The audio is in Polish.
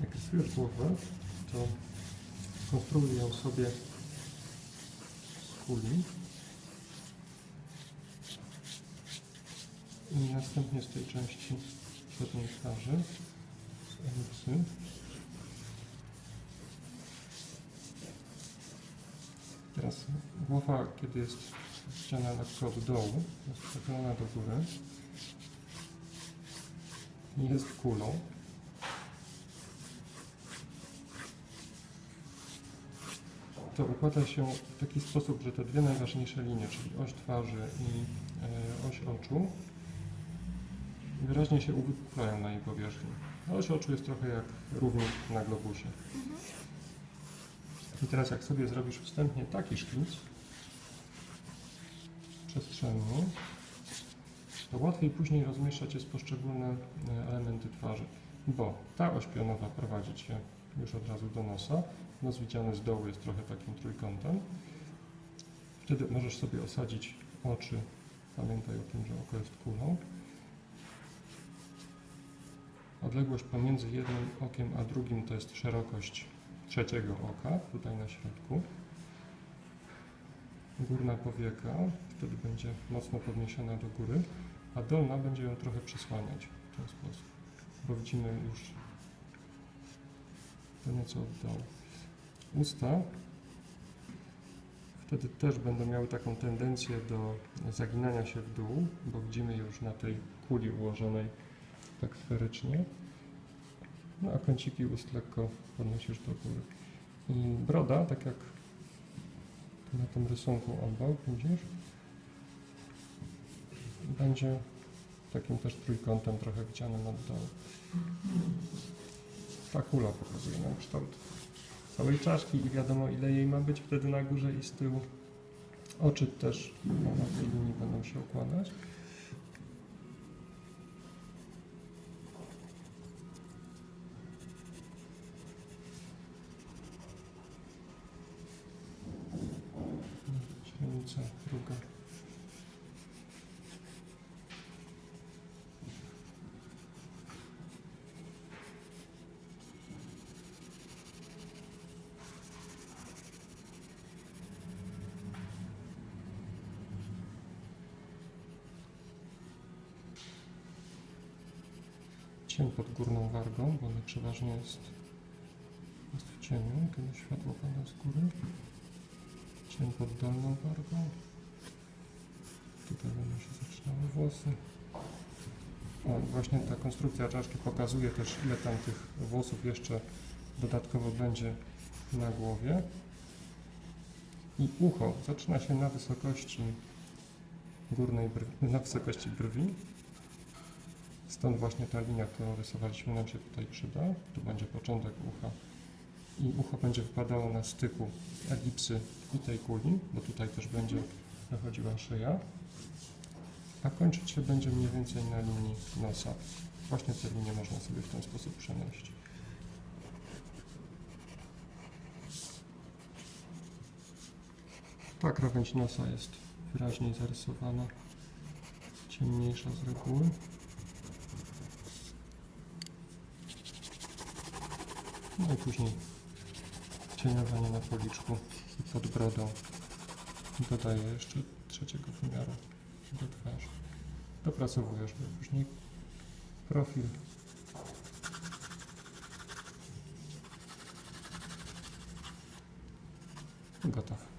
Jak rysujesz głowę, to konstruuj ją sobie z kuli i następnie z tej części przedniej twarzy z elipsy Teraz głowa, kiedy jest ściana lekko od dołu, jest przechylona do góry jest kulą. To układa się w taki sposób, że te dwie najważniejsze linie, czyli oś twarzy i e, oś oczu, wyraźnie się uwypuklają na jej powierzchni. A Oś oczu jest trochę jak równik na globusie. I teraz jak sobie zrobisz wstępnie taki szkic przestrzenny, to łatwiej później rozmieszczać jest poszczególne e, elementy twarzy, bo ta oś pionowa prowadzi Cię już od razu do nosa, nos widziany z dołu jest trochę takim trójkątem. Wtedy możesz sobie osadzić oczy, pamiętaj o tym, że oko jest kulą. Odległość pomiędzy jednym okiem a drugim to jest szerokość trzeciego oka, tutaj na środku. Górna powieka wtedy będzie mocno podniesiona do góry, a dolna będzie ją trochę przysłaniać w ten sposób, bo widzimy już to nieco od dołu. Usta wtedy też będą miały taką tendencję do zaginania się w dół, bo widzimy już na tej kuli ułożonej tak sferycznie. No a kąciki ust lekko podnosisz do góry. I broda, tak jak na tym rysunku obok, widzisz, będzie takim też trójkątem trochę widzianym od dołu. Ta kula pokazuje nam kształt całej czaszki i wiadomo ile jej ma być wtedy na górze i z tyłu. Oczy też na tej linii będą się układać. Źrenica druga. Cień pod górną wargą, bo ona przeważnie jest, jest w cieniu, kiedy światło pada z góry. Cień pod dolną wargą. Tutaj będą się zaczynały włosy. O, właśnie ta konstrukcja czaszki pokazuje też, ile tam tych włosów jeszcze dodatkowo będzie na głowie. I ucho zaczyna się na wysokości górnej brwi, na wysokości brwi. Stąd właśnie ta linia, którą rysowaliśmy, nam się tutaj przyda. Tu będzie początek ucha i ucho będzie wypadało na styku elipsy i tej kuli, bo tutaj też będzie wychodziła szyja, a kończyć się będzie mniej więcej na linii nosa. Właśnie te linie można sobie w ten sposób przenieść. Ta krawędź nosa jest wyraźniej zarysowana, ciemniejsza z reguły. No i później cieniowanie na policzku i pod brodą. Dodaję jeszcze trzeciego wymiaru do twarzy. Dopracowujesz go później profil. Gotowe.